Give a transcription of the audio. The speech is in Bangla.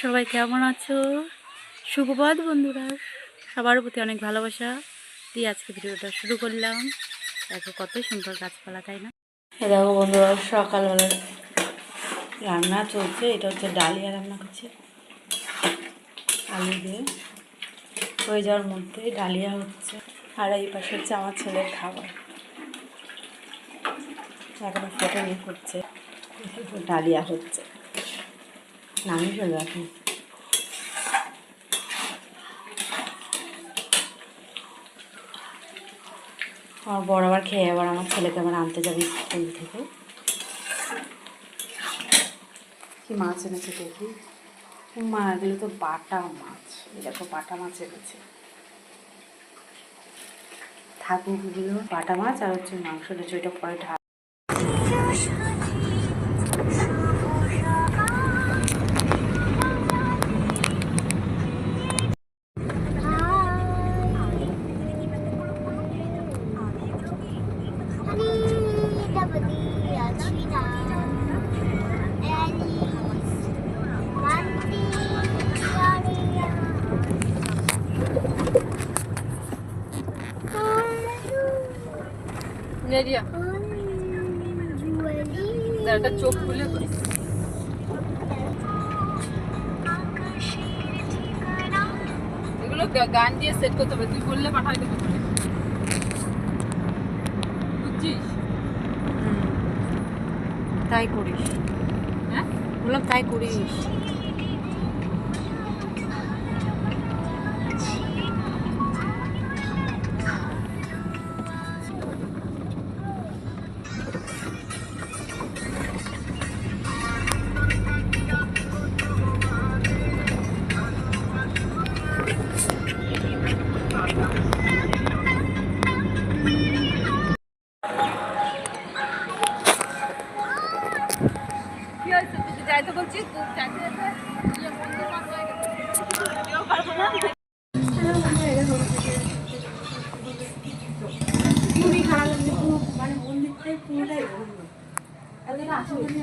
সবাই কেমন আছো? সুপ্রভাত বন্ধুরা। সবার প্রতি অনেক ভালোবাসা দিয়ে আজকে ভিডিওটা শুরু করলাম। দেখো কত সুন্দর গাছপালা, তাই না? দেখো বন্ধুরা, সকালবেলা রান্না চলছে। এটা হচ্ছে ডালিয়া রান্না করছে। আলু দিয়ে। হয়ে যাওয়ার মধ্যে ডালিয়া হচ্ছে আর এই পাশে হচ্ছে আমার ছেলের খাবার। এখনও ফোটে নিয়ে করছে। ডালিয়া হচ্ছে। নামিয়ে এখন। আমার বড় আবার খেয়ে আবার আমার ছেলেকে আবার আনতে যাবে স্কুল থেকে। কি মাছ এনেছে দেখি? মা, এগুলো তো বাটা মাছ। দেখো, বাটা মাছ এনেছে। থাকুকগুলো বাটা মাছ আর হচ্ছে মাংস রয়েছে ওইটা পরে নেরিয়া। একটা চোখ খুলে এগুলো গান দিয়ে সেট করতে হবে। তুই বললে পাঠাই দেবো বুঝছিস? তাই করিস। হ্যাঁ? বললাম তাই করিস। খুবই খারাপ লাগছে মানে মন্দিরটাই পুরোটাই ঘুরলো এতটা আশেপাশে